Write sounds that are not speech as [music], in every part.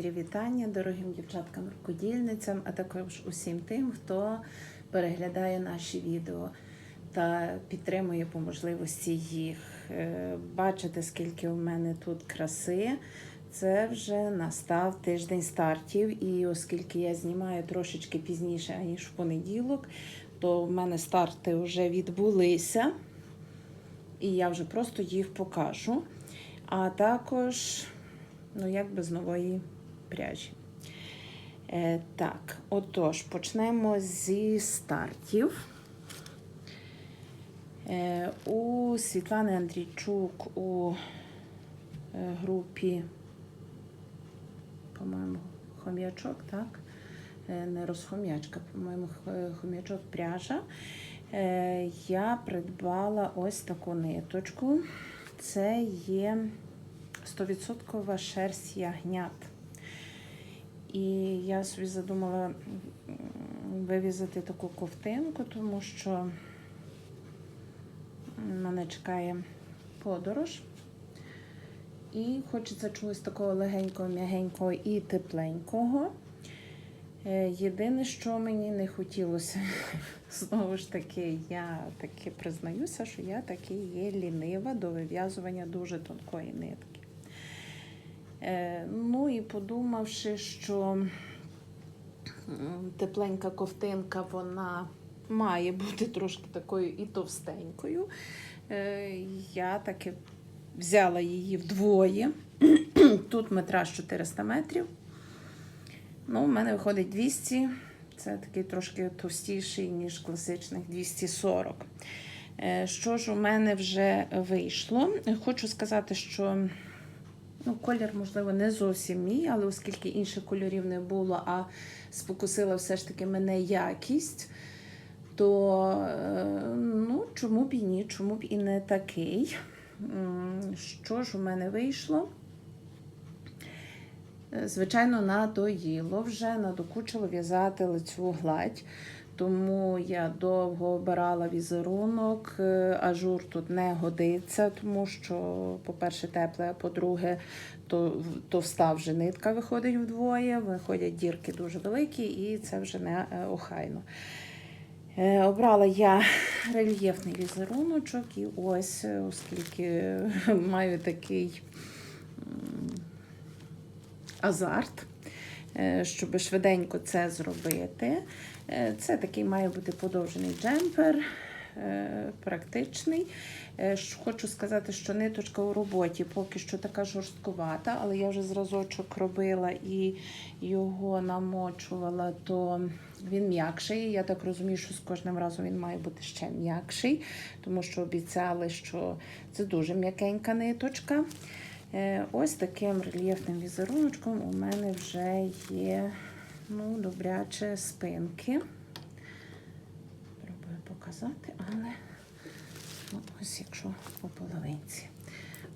щирі вітання дорогим дівчаткам-рукодільницям, а також усім тим, хто переглядає наші відео та підтримує по можливості їх. Е, Бачите, скільки у мене тут краси. Це вже настав тиждень стартів, і оскільки я знімаю трошечки пізніше, аніж в понеділок, то в мене старти вже відбулися, і я вже просто їх покажу. А також, ну, як без нової пряжі. Е, так, отож, почнемо зі стартів. Е, у Світлани Андрійчук у е, групі, по-моєму, хом'ячок, так? Е, не розхом'ячка, по-моєму, х- хом'ячок пряжа. Е, я придбала ось таку ниточку. Це є 100% шерсть ягнят. І я собі задумала вивізати таку ковтинку, тому що мене чекає подорож. І хочеться чогось такого легенького, м'ягенького і тепленького. Е, Єдине, що мені не хотілося, [laughs] знову ж таки, я таки признаюся, що я таки є лінива до вив'язування дуже тонкої нитки. Е, Ну і подумавши, що тепленька ковтинка, вона має бути трошки такою і товстенькою. Е, Я таки взяла її вдвоє. [clears throat] Тут метраж 400 метрів. Ну, у мене виходить 200. Це такий трошки товстіший, ніж класичних 240. Е, Що ж у мене вже вийшло? Хочу сказати, що ну, колір, можливо, не зовсім мій, але оскільки інших кольорів не було, а спокусила все ж таки мене якість, то е, ну, чому б і ні, чому б і не такий. Що ж у мене вийшло? Е, Звичайно, надоїло вже, надокучило в'язати лицю гладь. Тому я довго обирала візерунок. Е, Ажур тут не годиться, тому що, по-перше, тепле, а по-друге, то товста вже нитка виходить вдвоє, виходять дірки дуже великі, і це вже не е, охайно. Е, Обрала я рельєфний візеруночок, і ось, оскільки [laughs] маю такий азарт, щоб швиденько це зробити. Е, Це такий має бути подовжений джемпер, е, практичний. Е, Хочу сказати, що ниточка у роботі поки що така жорсткувата, але я вже зразочок робила і його намочувала, то він м'якший. Я так розумію, що з кожним разом він має бути ще м'якший, тому що обіцяли, що це дуже м'якенька ниточка. Ось таким рельєфним візеруночком у мене вже є ну, добряче спинки. Пробую показати, але ну, ось якщо по половинці.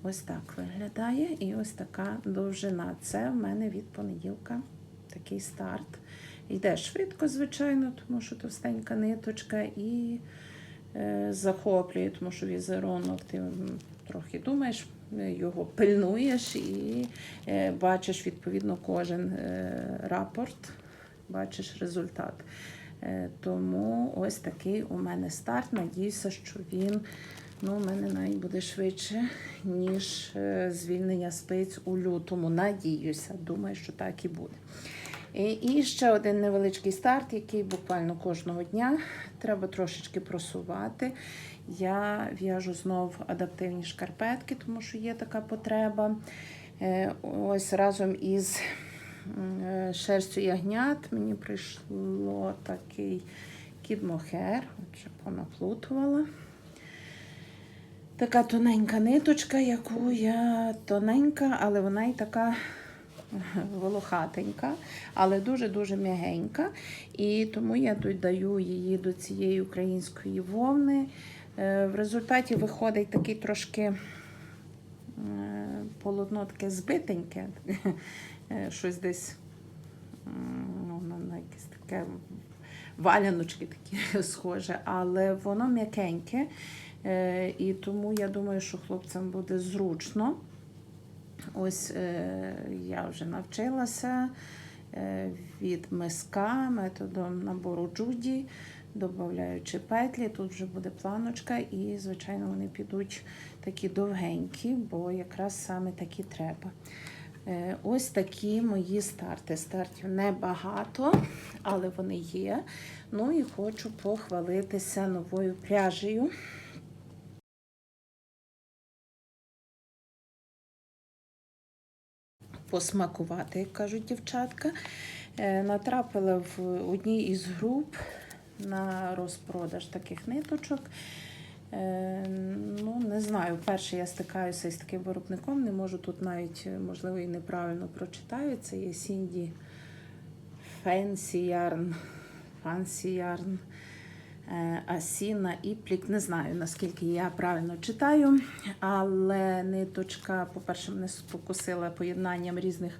Ось так виглядає і ось така довжина. Це в мене від понеділка такий старт. Йде швидко, звичайно, тому що товстенька ниточка і е, захоплює, тому що візерунок ти трохи думаєш, його пильнуєш і е, бачиш відповідно кожен е, рапорт, бачиш результат. Е, Тому ось такий у мене старт. Надіюся, що він ну, у мене навіть буде швидше, ніж е, звільнення спиць у лютому. Надіюся, думаю, що так і буде. І, і ще один невеличкий старт, який буквально кожного дня треба трошечки просувати. Я в'яжу знов адаптивні шкарпетки, тому що є така потреба. Е, Ось разом із е, шерстю ягнят мені прийшло такий кідмохер, отже, понаплутувала. Така тоненька ниточка, яку я тоненька, але вона і така волохатенька, але дуже-дуже м'ягенька. І тому я додаю її до цієї української вовни. Е, В результаті виходить такий трошки е, полотно таке збитеньке, Е, щось десь ну, на, якесь таке валяночки такі [laughs] схоже, але воно м'якеньке. Е, І тому я думаю, що хлопцям буде зручно. Ось е, я вже навчилася е, від миска методом набору джуді, додаючи петлі. Тут вже буде планочка, і, звичайно, вони підуть такі довгенькі, бо якраз саме такі треба. Е, Ось такі мої старти. Стартів небагато, але вони є. Ну і хочу похвалитися новою пряжею. Посмакувати, як кажуть дівчатка. Е, Натрапила в одній із груп на розпродаж таких ниточок. Е, Ну, не знаю, вперше я стикаюся із таким виробником, не можу тут навіть, е, можливо, і неправильно прочитаю. Це є Сінді Fancy Yarn, Fancy Yarn, е, Асіна Іплік. Не знаю, наскільки я правильно читаю, але ниточка, по-перше, мене спокусила поєднанням різних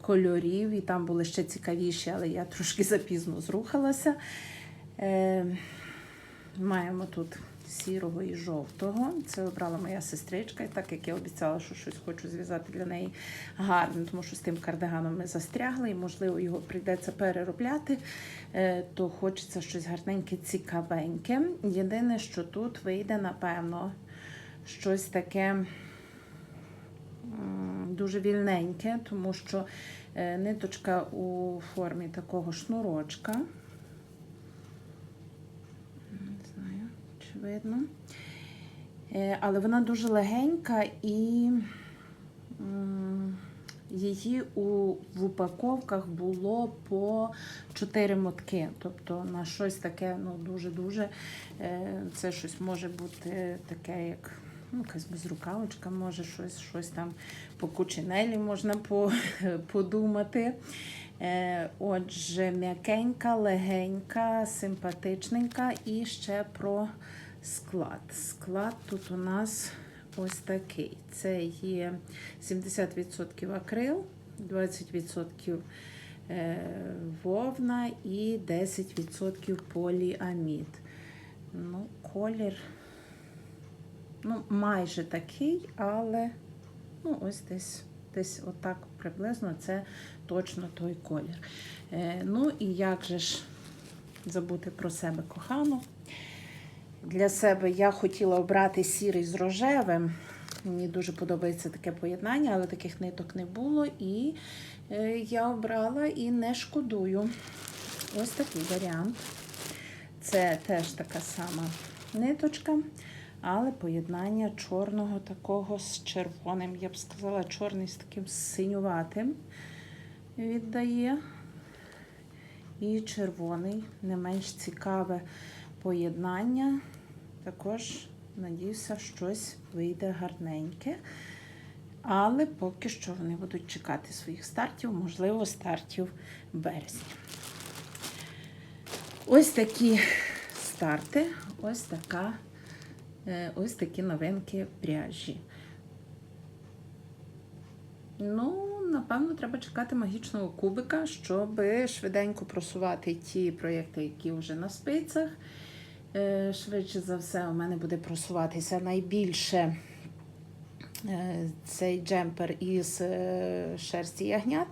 кольорів, і там були ще цікавіші, але я трошки запізно зрухалася. Маємо тут сірого і жовтого. Це обрала моя сестричка, і так як я обіцяла, що щось хочу зв'язати для неї гарне, тому що з тим кардиганом ми застрягли, і, можливо, його прийдеться переробляти, е, то хочеться щось гарненьке, цікавеньке. Єдине, що тут вийде, напевно, щось таке дуже вільненьке, тому що е, ниточка у формі такого шнурочка. Не знаю, чи видно. Е, Але вона дуже легенька і її у, в упаковках було по 4 мотки. Тобто на щось таке ну, дуже-дуже. е, Це щось може бути таке, як ну, якась безрукавочка, може щось, щось там по кучинелі можна по, [laughs] подумати. Е, Отже, м'якенька, легенька, симпатичненька і ще про склад. Склад тут у нас ось такий. Це є 70% акрил, 20% е, вовна і 10% поліамід. Ну, колір ну, майже такий, але ну, ось десь, десь отак приблизно це точно той колір. Е, ну і як же ж забути про себе кохану? Для себе я хотіла обрати сірий з рожевим. Мені дуже подобається таке поєднання, але таких ниток не було. І е, я обрала і не шкодую. Ось такий варіант. Це теж така сама ниточка, але поєднання чорного такого з червоним. Я б сказала, чорний з таким синюватим віддає. І червоний, не менш цікаве поєднання. Також, надіюся, щось вийде гарненьке. Але поки що вони будуть чекати своїх стартів, можливо, стартів в березні. Ось такі старти, ось така, е, ось такі новинки пряжі. Ну, напевно, треба чекати магічного кубика, щоб швиденько просувати ті проєкти, які вже на спицях. Е, Швидше за все, у мене буде просуватися найбільше е, цей джемпер із е, шерсті ягнят.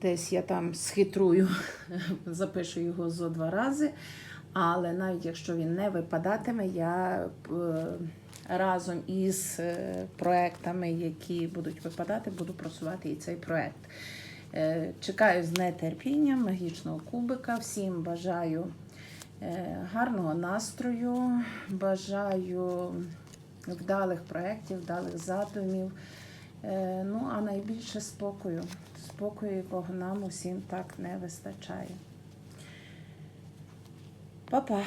Десь я там схитрую, [laughs] запишу його зо два рази. Але навіть якщо він не випадатиме, я разом із проектами, які будуть випадати, буду просувати і цей проект. Чекаю з нетерпінням магічного кубика. Всім бажаю гарного настрою, бажаю вдалих проєктів, вдалих задумів. Е, Ну, а найбільше спокою, спокою, якого нам усім так не вистачає. Па-па!